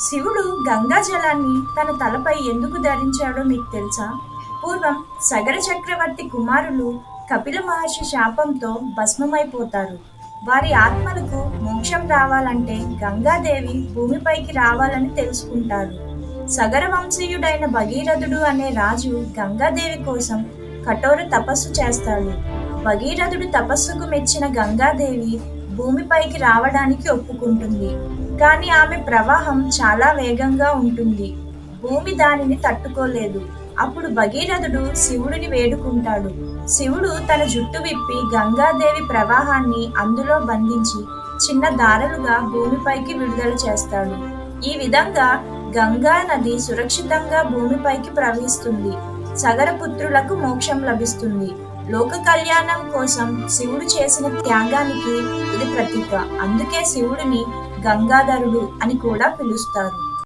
శివుడు గంగా జలాన్ని తన తలపై ఎందుకు ధరించాడో మీకు తెలుసా? పూర్వం సగర చక్రవర్తి కుమారులు కపిల మహర్షి శాపంతో భస్మమైపోతారు. వారి ఆత్మలకు మోక్షం రావాలంటే గంగాదేవి భూమిపైకి రావాలని తెలుసుకుంటారు. సగర వంశీయుడైన భగీరథుడు అనే రాజు గంగాదేవి కోసం కఠోర తపస్సు చేస్తాడు. భగీరథుడు తపస్సుకు మెచ్చిన గంగాదేవి భూమిపైకి రావడానికి ఒప్పుకుంటుంది. కానీ ఆమె ప్రవాహం చాలా వేగంగా ఉంటుంది. భూమి దానిని తట్టుకోలేదు. అప్పుడు భగీరథుడు శివుడిని వేడుకుంటాడు. శివుడు తన జుట్టు విప్పి గంగాదేవి ప్రవాహాన్ని అందులో బంధించి చిన్న దారలుగా భూమిపైకి విడుదల చేస్తాడు. ఈ విధంగా గంగా నది సురక్షితంగా భూమిపైకి ప్రవహిస్తుంది. సగరపుత్రులకు మోక్షం లభిస్తుంది. లోక కళ్యాణం కోసం శివుడు చేసిన త్యాగానికి ఇది ప్రతీక అందుకే శివుడిని గంగాధరుడు అని కూడా పిలుస్తారు.